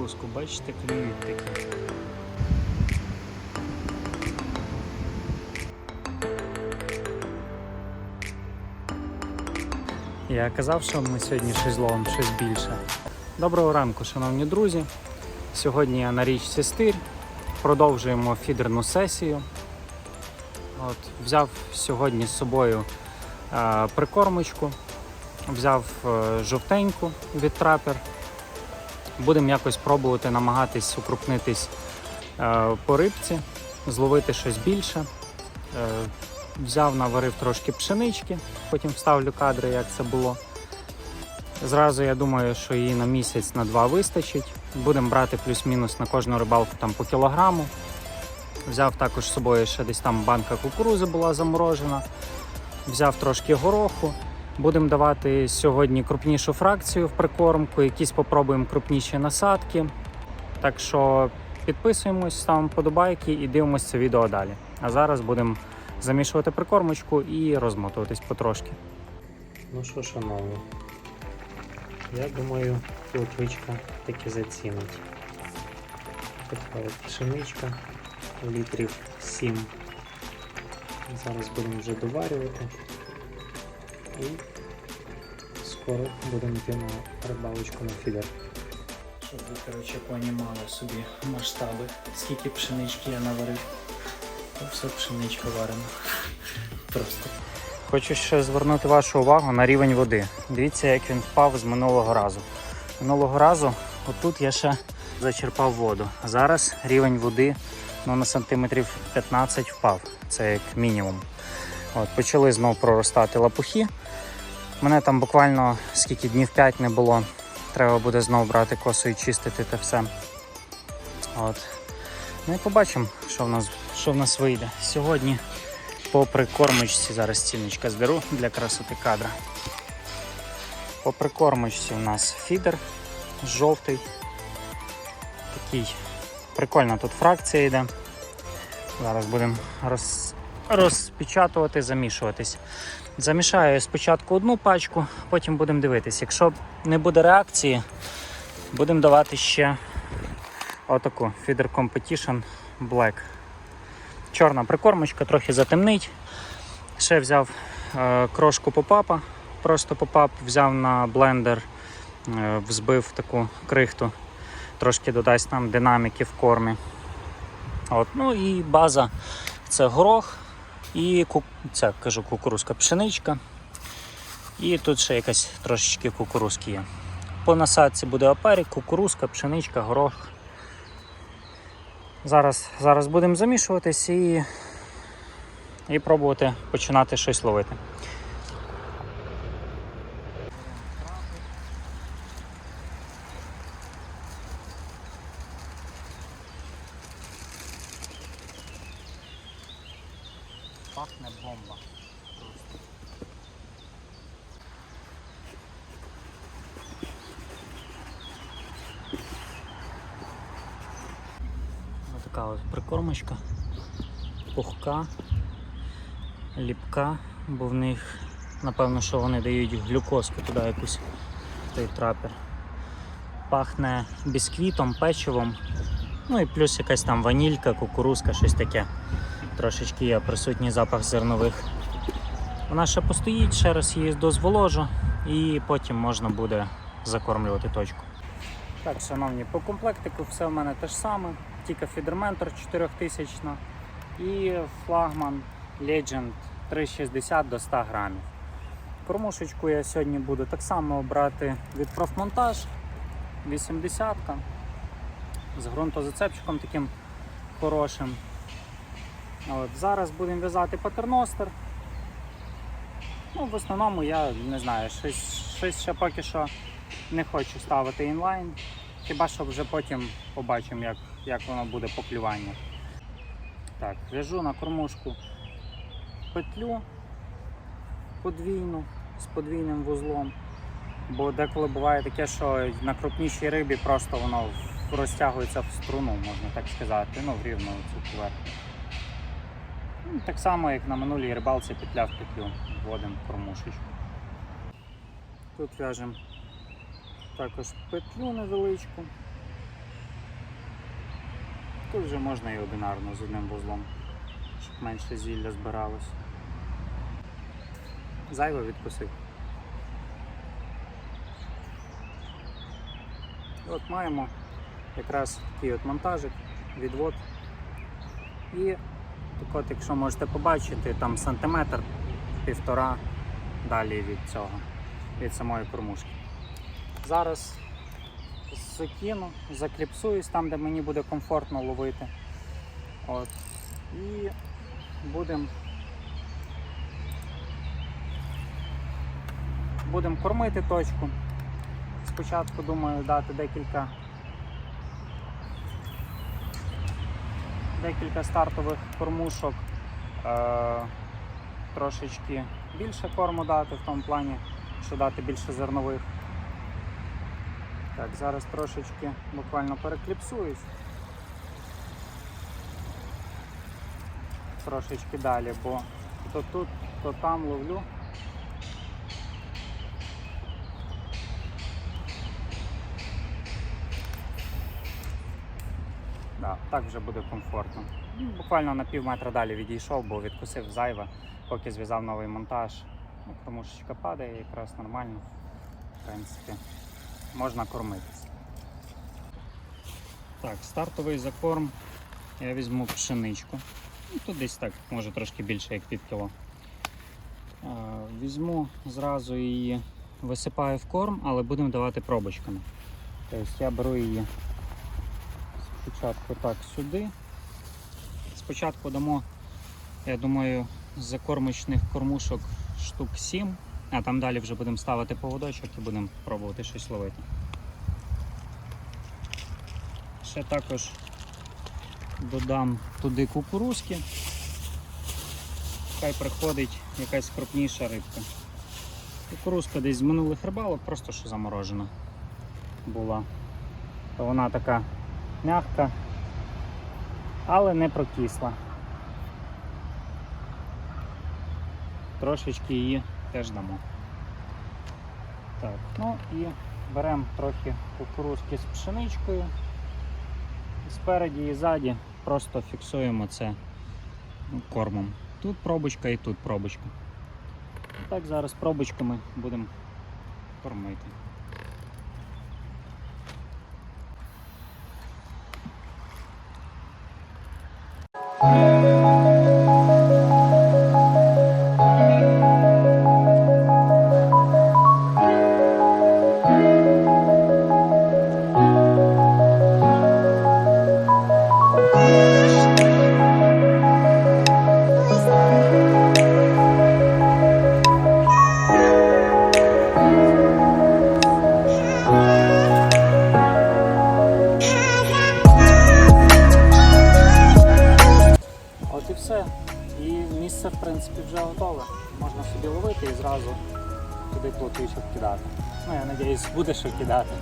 кукурузку, бачите, клюють такі. Я казав, що ми сьогодні щось зловимо, щось більше. Доброго ранку, шановні друзі. Сьогодні я на річці Стир. Продовжуємо фідерну сесію. От, взяв сьогодні з собою е, прикормочку, взяв е, жовтеньку від трапер. Будемо якось пробувати намагатись укрупнитись е, по рибці, зловити щось більше. Е, взяв, наварив трошки пшенички, потім вставлю кадри, як це було. Зразу я думаю, що її на місяць на два вистачить. Будемо брати плюс-мінус на кожну рибалку там по кілограму. Взяв також з собою ще десь там банка кукурузи була заморожена. Взяв трошки гороху. Будемо давати сьогодні крупнішу фракцію в прикормку, якісь попробуємо крупніші насадки. Так що підписуємось, ставимо подобайки і дивимося це відео далі. А зараз будемо замішувати прикормочку і розмотуватись потрошки. Ну що, шановні, я думаю, плотвичка таки зацінить. Така пшеничка літрів 7. Зараз будемо вже доварювати. І скоро будемо йти на рибалочку на фідер. Щоб ви, коротше, понімали собі масштаби, скільки пшенички я наварив. То все пшеничка варена. Просто. Хочу ще звернути вашу увагу на рівень води. Дивіться, як він впав з минулого разу. Минулого разу отут я ще зачерпав воду. Зараз рівень води ну, на сантиметрів 15 впав. Це як мінімум. От, почали знов проростати лапухи. Мене там буквально скільки днів 5 не було. Треба буде знову брати косу і чистити те все. От. Ну і побачимо, що в нас, що в нас вийде. Сьогодні по прикормочці зараз ціночка здеру для красоти кадра. По прикормочці у нас фідер жовтий. Такий прикольна тут фракція йде. Зараз будемо роз, розпечатувати, замішуватись. Замішаю спочатку одну пачку, потім будемо дивитись. Якщо не буде реакції, будемо давати ще отаку Feeder Competition Black. Чорна прикормочка, трохи затемнить. Ще взяв е, крошку попапа, просто попап взяв на блендер, е, взбив таку крихту, трошки додасть нам динаміки в кормі. От, ну і база це горох і ця, кажу, кукурузка пшеничка. І тут ще якась трошечки кукурузки є. По насадці буде опарік, кукурузка, пшеничка, горох. Зараз, зараз будемо замішуватись і, і пробувати починати щось ловити. Така от прикормочка, пухка, ліпка, бо в них, напевно, що вони дають глюкозку туди якусь той трапер. Пахне бісквітом, печивом, ну і плюс якась там ванілька, кукурузка, щось таке. Трошечки є присутній запах зернових. Вона ще постоїть, ще раз її дозволожу і потім можна буде закормлювати точку. Так, шановні, по комплектику все в мене те ж саме, тільки фідерментор 4000 і флагман Legend 360 до 100 грамів. Кормушечку я сьогодні буду так само брати від профмонтаж 80 з ґрунтозацепчиком таким хорошим. От, Зараз будемо в'язати патерностер. Ну, в основному я не знаю, щось, щось ще поки що не хочу ставити інлайн. Хіба що вже потім побачимо, як, як воно буде поклювання. Так, в'яжу на кормушку петлю подвійну з подвійним вузлом. Бо деколи буває таке, що на крупнішій рибі просто воно розтягується в струну, можна так сказати, ну в рівну цю поверхню. Ну, Так само, як на минулій рибалці петля в петлю вводимо кормушечку. Тут в'яжемо також петлю невеличку. Тут вже можна і одинарно з одним вузлом, щоб менше зілля збиралось. Зайве відкусив. От маємо якраз такий от монтажик, відвод. І так от, якщо можете побачити, там сантиметр, півтора далі від цього, від самої кормушки. Зараз закину, закліпсуюсь там, де мені буде комфортно ловити. От. І будемо будемо кормити точку. Спочатку думаю дати декілька декілька стартових кормушок, е, трошечки більше корму дати в тому плані, що дати більше зернових. Так, зараз трошечки буквально перекліпсуюсь. Трошечки далі, бо то тут, то там ловлю. Да, так вже буде комфортно. Ну, Буквально на пів метра далі відійшов, бо відкусив зайве, поки зв'язав новий монтаж. Ну, кормушечка падає якраз нормально. В принципі, можна кормитись. Так, стартовий закорм. Я візьму пшеничку. Ну, тут десь так, може трошки більше, як пів кіло. Візьму зразу її, висипаю в корм, але будемо давати пробочками. Тобто я беру її спочатку так сюди. Спочатку дамо, я думаю, закормочних кормушок штук 7, а там далі вже будемо ставити поводочок і будемо пробувати щось ловити. Ще також додам туди кукурузки. Хай приходить якась крупніша рибка. Кукурузка десь з минулих рибалок, просто що заморожена була. Вона така м'яка, але не прокисла. Трошечки її теж дамо. Так, ну і беремо трохи кукурузки з пшеничкою. Спереді і ззаді просто фіксуємо це кормом. Тут пробочка і тут пробочка. Так зараз пробочками будемо кормити. Кидати.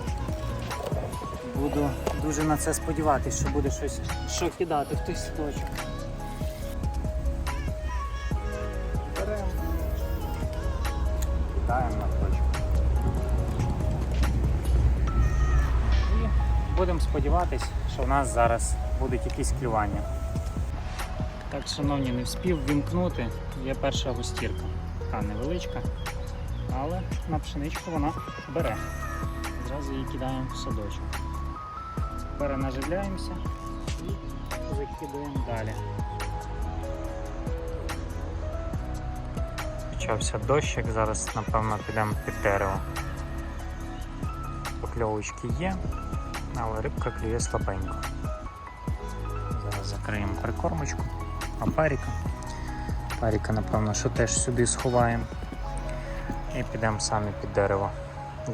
Буду дуже на це сподіватися, що буде щось що кидати в той сіточок. Беремо. Кидаємо на точку. І будемо сподіватися, що в нас зараз будуть якісь клювання. Так, шановні, не вспів вімкнути. Є перша густірка. Така невеличка, але на пшеничку вона бере. Її кидаємо в садочок. Перенаживляємося і закидуємо далі. Почався дощик, зараз напевно підемо під дерево. Покльовочки є, але рибка клює слабенько. Зараз закриємо прикормочку. А паріка. Паріка, напевно, що теж сюди сховаємо. І підемо самі під дерево.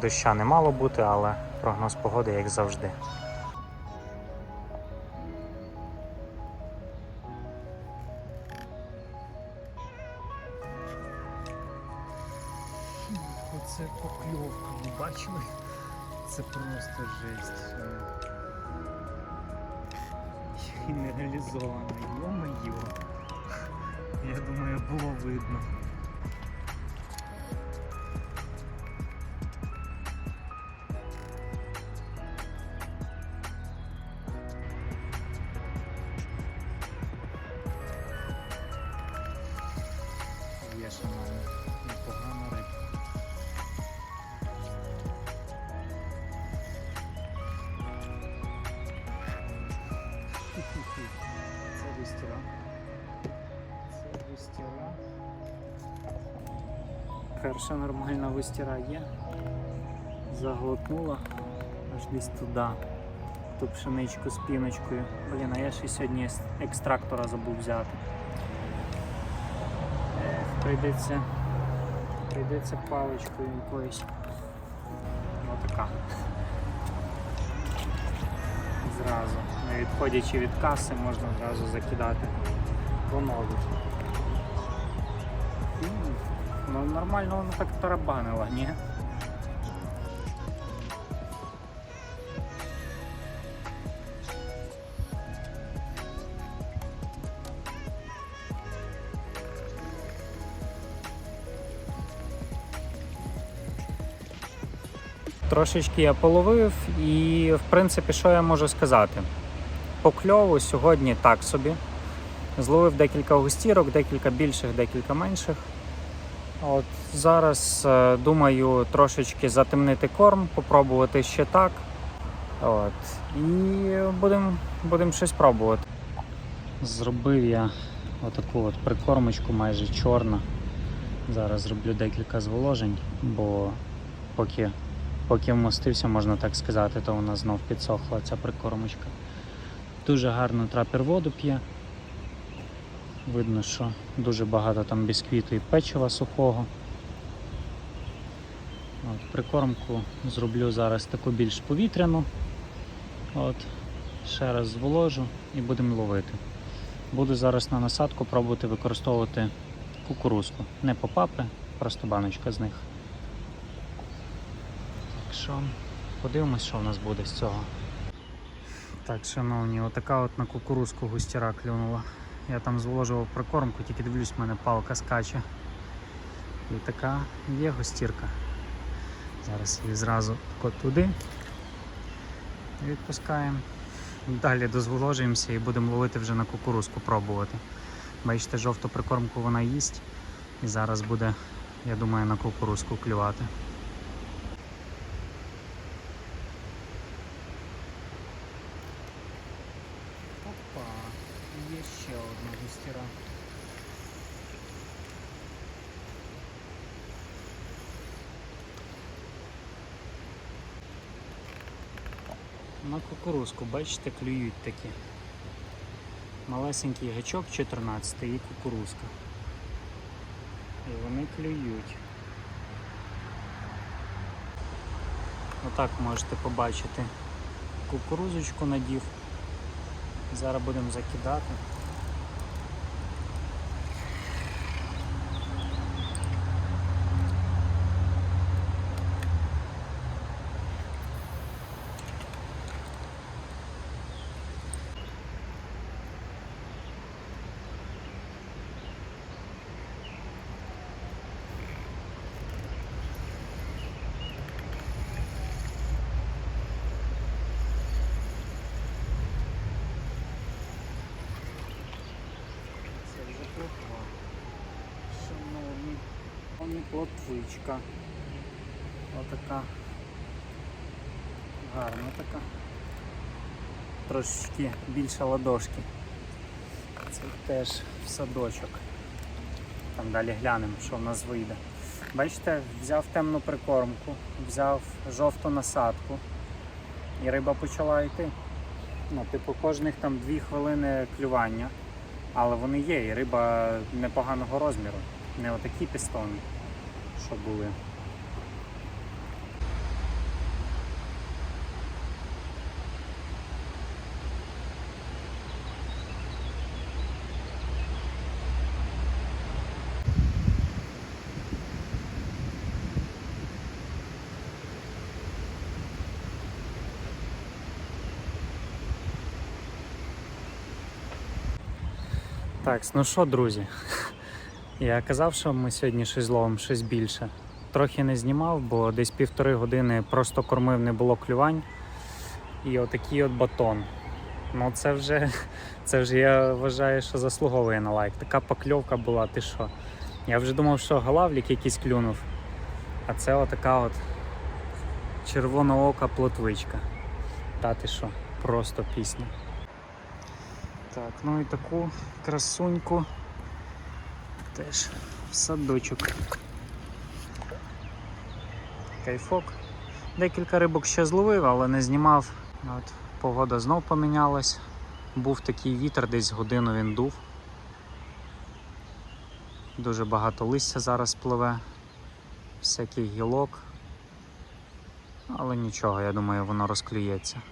Доща не мало бути, але прогноз погоди, як завжди. Оце покльовка, ви бачили? Це просто жесть. І не реалізовано. Йо-моє. Я думаю, було видно. Перша нормальна вистіра є. Заглотнула аж десь туди. Ту пшеничку з піночкою. Блін, а я ще сьогодні екстрактора забув взяти. Ех, прийдеться. Прийдеться паличкою якоюсь. Отака. Зразу. Не відходячи від каси, можна зразу закидати по ногу. Нормально воно так тарабанило, ні? Трошечки я половив і, в принципі, що я можу сказати? По кльову сьогодні так собі. Зловив декілька густірок, декілька більших, декілька менших. От зараз е, думаю трошечки затемнити корм, попробувати ще так. От. І будемо будем щось пробувати. Зробив я отаку от прикормочку майже чорна. Зараз зроблю декілька зволожень, бо поки, поки вмостився, можна так сказати, то вона знов підсохла ця прикормочка. Дуже гарно трапер воду п'є. Видно, що дуже багато там бісквіту і печива сухого. От, прикормку зроблю зараз таку більш повітряну. От, ще раз зволожу і будемо ловити. Буду зараз на насадку пробувати використовувати кукурузку. Не попапи, просто баночка з них. Так що подивимось, що в нас буде з цього. Так, шановні, отака от на кукурузку густіра клюнула. Я там зволожував прикормку, тільки дивлюсь, в мене палка скаче. І така є густірка. Зараз її зразу туди відпускаємо. Далі дозволожуємося і будемо ловити вже на кукурузку пробувати. Бачите, жовту прикормку вона їсть і зараз буде, я думаю, на кукурузку клювати. Ще одна густіра. На кукурузку, бачите, клюють такі. Малесенький гачок 14 і кукурузка. І вони клюють. Отак можете побачити. Кукурузочку надів. Зараз будемо закидати. Це вже плотва. Шановні, вони плотвичка. Отака гарна така. Трошечки більше ладошки. Це теж садочок. Там далі глянемо, що в нас вийде. Бачите, взяв темну прикормку, взяв жовту насадку і риба почала йти. Ну, типу, кожних там 2 хвилини клювання. Але вони є, і риба непоганого розміру. Не отакі пістони, що були. Так, ну що, друзі? Я казав, що ми сьогодні щось зловимо, щось більше. Трохи не знімав, бо десь півтори години просто кормив, не було клювань. І отакий от батон. Ну це вже, це вже я вважаю, що заслуговує на лайк. Така покльовка була, ти що? Я вже думав, що галавлік якийсь клюнув. А це отака от червоноока плотвичка. Та ти що, просто пісня. Так, ну і таку красуньку теж садочок кайфок. Декілька рибок ще зловив, але не знімав. От, погода знов помінялась. Був такий вітер, десь годину він дув. Дуже багато листя зараз пливе, всяких гілок. Але нічого, я думаю, воно розклюється.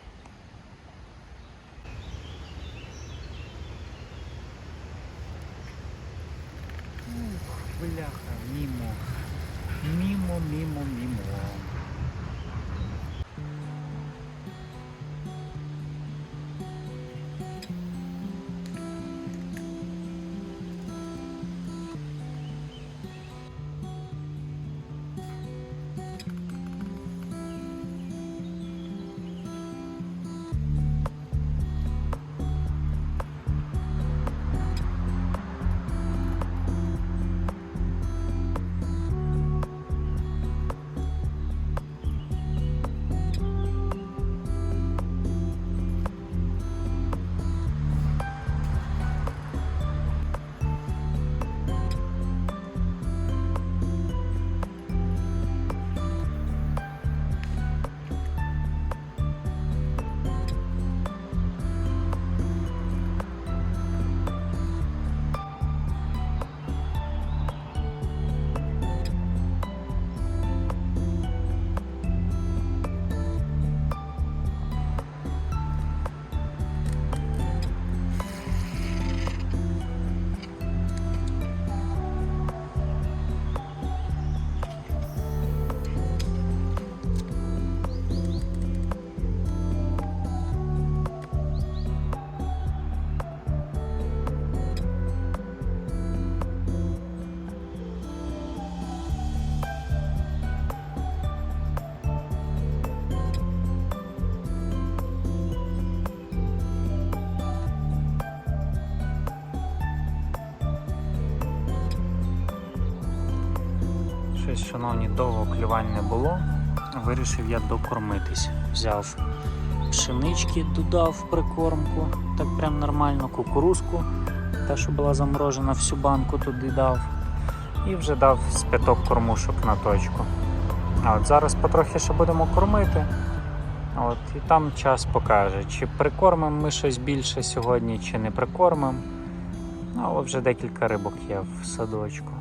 Бляха, шановні, довго клювань не було. Вирішив я докормитись. Взяв пшенички, додав прикормку, так прям нормально, кукурузку, та, що була заморожена, всю банку туди дав. І вже дав з п'яток кормушок на точку. А от зараз потрохи ще будемо кормити. От, і там час покаже, чи прикормимо ми щось більше сьогодні, чи не прикормимо. Але вже декілька рибок є в садочку.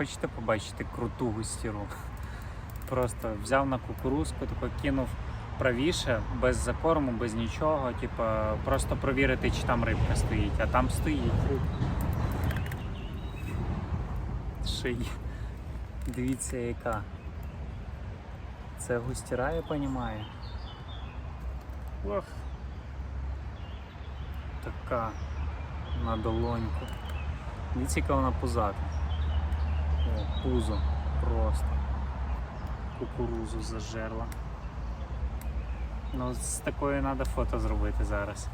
Хочете побачити круту густіру? Просто взяв на кукурузку, тако кинув правіше, без закорму, без нічого. Типа, просто провірити, чи там рибка стоїть, а там стоїть. Шиї. Дивіться яка. Це густіра, я понімаю. Ох. Така на долоньку. Дивіться, яка вона пузата. О, пузо просто. Кукурузу зажерла. Ну, з такою треба фото зробити зараз.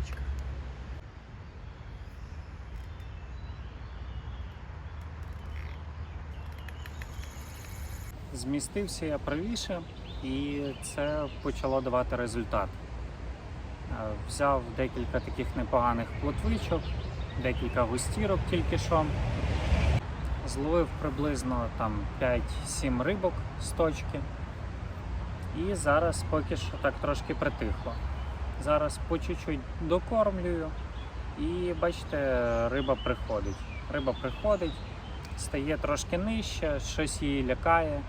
Плотвичка. Змістився я правіше, і це почало давати результат. Е, Взяв декілька таких непоганих плотвичок, декілька густірок тільки що. Зловив приблизно там 5-7 рибок з точки. І зараз поки що так трошки притихло. Зараз по чуть-чуть докормлюю і бачите, риба приходить. Риба приходить, стає трошки нижче, щось її лякає,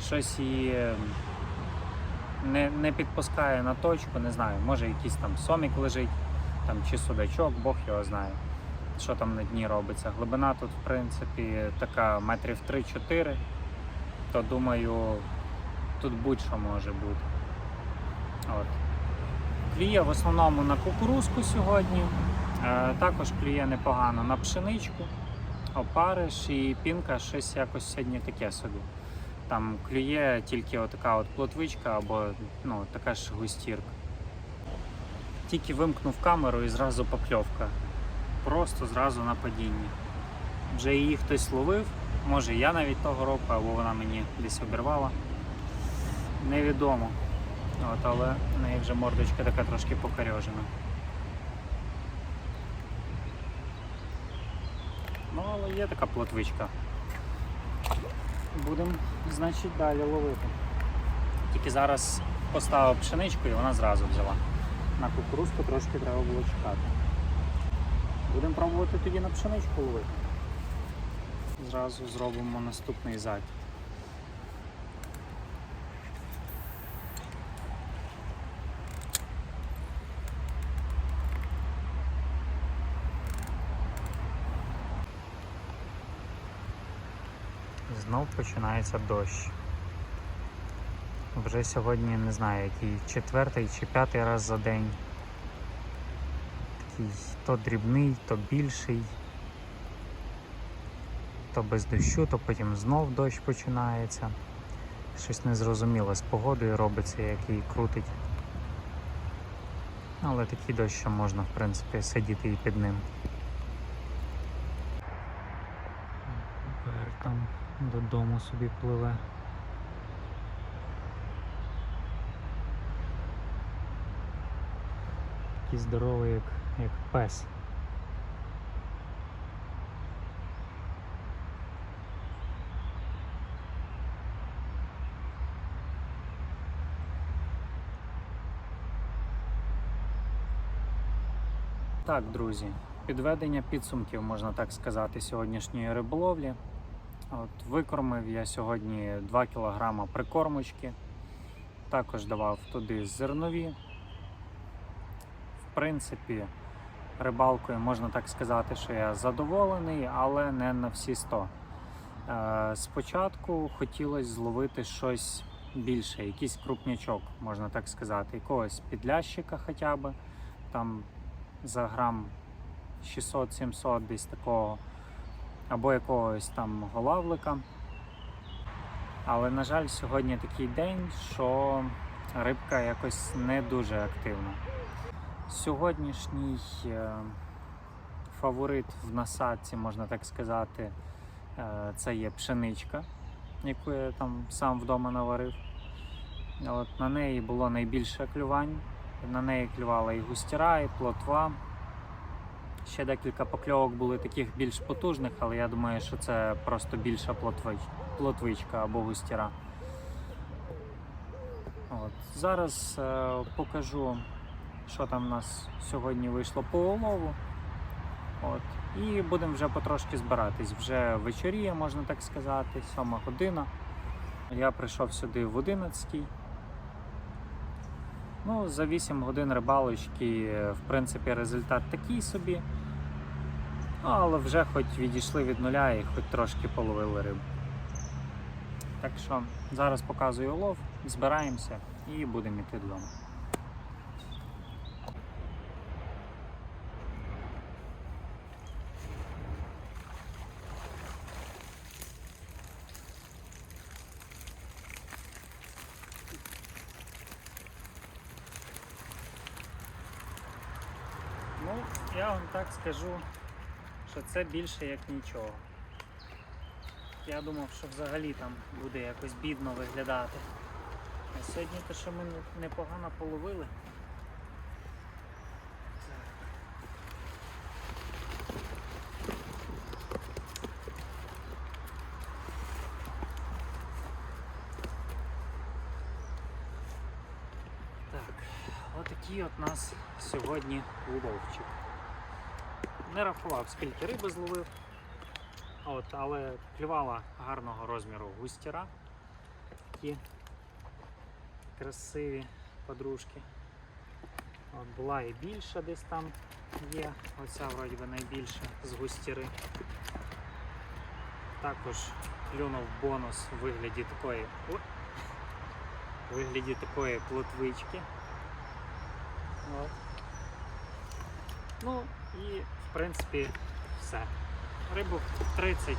щось її ем, не, не підпускає на точку, не знаю, може якийсь там сомік лежить, там, чи судачок, Бог його знає, що там на дні робиться. Глибина тут, в принципі, така метрів 3-4, то думаю, тут будь-що може бути. От. Клює в основному на кукурузку сьогодні, е, також клює непогано на пшеничку, опариш і пінка щось якось сьогодні таке собі. Там клює тільки отака от плотвичка або ну, така ж густірка. Тільки вимкнув камеру і зразу покльовка. Просто зразу на падінні. Вже її хтось ловив, може я навіть того року, або вона мені десь обірвала. Невідомо. От, але в неї вже мордочка така трошки покарьожена. Ну, але є така плотвичка. Будемо, значить, далі ловити. Тільки зараз поставив пшеничку і вона зразу взяла. На кукурузку трошки треба було чекати. Будемо пробувати тоді на пшеничку ловити. Зразу зробимо наступний закид. Знов починається дощ. Вже сьогодні не знаю, який четвертий чи п'ятий раз за день. Такий то дрібний, то більший, то без дощу, то потім знов дощ починається. Щось незрозуміле з погодою робиться, який крутить. Але такий дощ, що можна, в принципі, сидіти і під ним. Тепер там додому собі пливе. Такий здоровий, як, як пес. Так, друзі, підведення підсумків, можна так сказати, сьогоднішньої риболовлі. От, викормив я сьогодні 2 кг прикормочки, також давав туди зернові. В принципі, рибалкою можна так сказати, що я задоволений, але не на всі 100. Е, спочатку хотілося зловити щось більше, якийсь крупнячок, можна так сказати, якогось підлящика хоча б, там за грам 600-700 десь такого або якогось там голавлика. Але, на жаль, сьогодні такий день, що рибка якось не дуже активна. Сьогоднішній е, фаворит в насадці, можна так сказати, е, це є пшеничка, яку я там сам вдома наварив. От На неї було найбільше клювань. На неї клювала і густіра, і плотва. Ще декілька покльовок були таких більш потужних, але я думаю, що це просто більша плотвич, плотвичка або густіра. От. Зараз е, покажу, що там у нас сьогодні вийшло по улову. От. І будемо вже потрошки збиратись. Вже вечоріє, можна так сказати, 7 година. Я прийшов сюди в 11 Ну, за 8 годин рибалочки, в принципі, результат такий собі. Але вже хоч відійшли від нуля і хоч трошки половили рибу. Так що зараз показую улов, збираємося і будемо йти додому. Я вам так скажу, що це більше як нічого. Я думав, що взагалі там буде якось бідно виглядати. А сьогодні те, що ми непогано половили. Так, отакий от нас сьогодні уловчик. Не рахував, скільки риби зловив, от, але клювала гарного розміру густіра. Такі красиві подружки. От, була і більша десь там є. Оця вроді би найбільша з густіри. Також клюнув бонус у вигляді такої. У вигляді такої плотвички. От. Ну і в принципі все. Рибу 30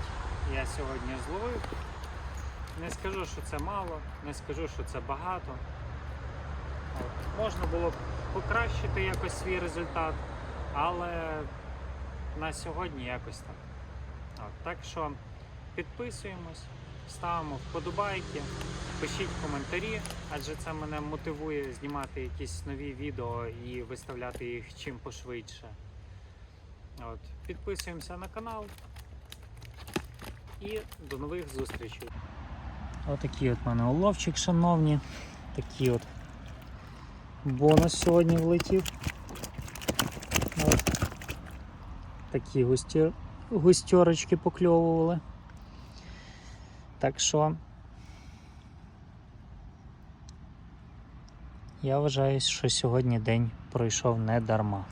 я сьогодні зловив. Не скажу, що це мало, не скажу, що це багато. От. Можна було б покращити якось свій результат, але на сьогодні якось так. От. Так що підписуємось, ставимо вподобайки, пишіть коментарі, адже це мене мотивує знімати якісь нові відео і виставляти їх чим пошвидше. От. Підписуємося на канал і до нових зустрічей. Отакий от в мене уловчик, шановні. Такий от бонус сьогодні влетів. От. Такі густі... густьорочки покльовували. Так що я вважаю, що сьогодні день пройшов не дарма.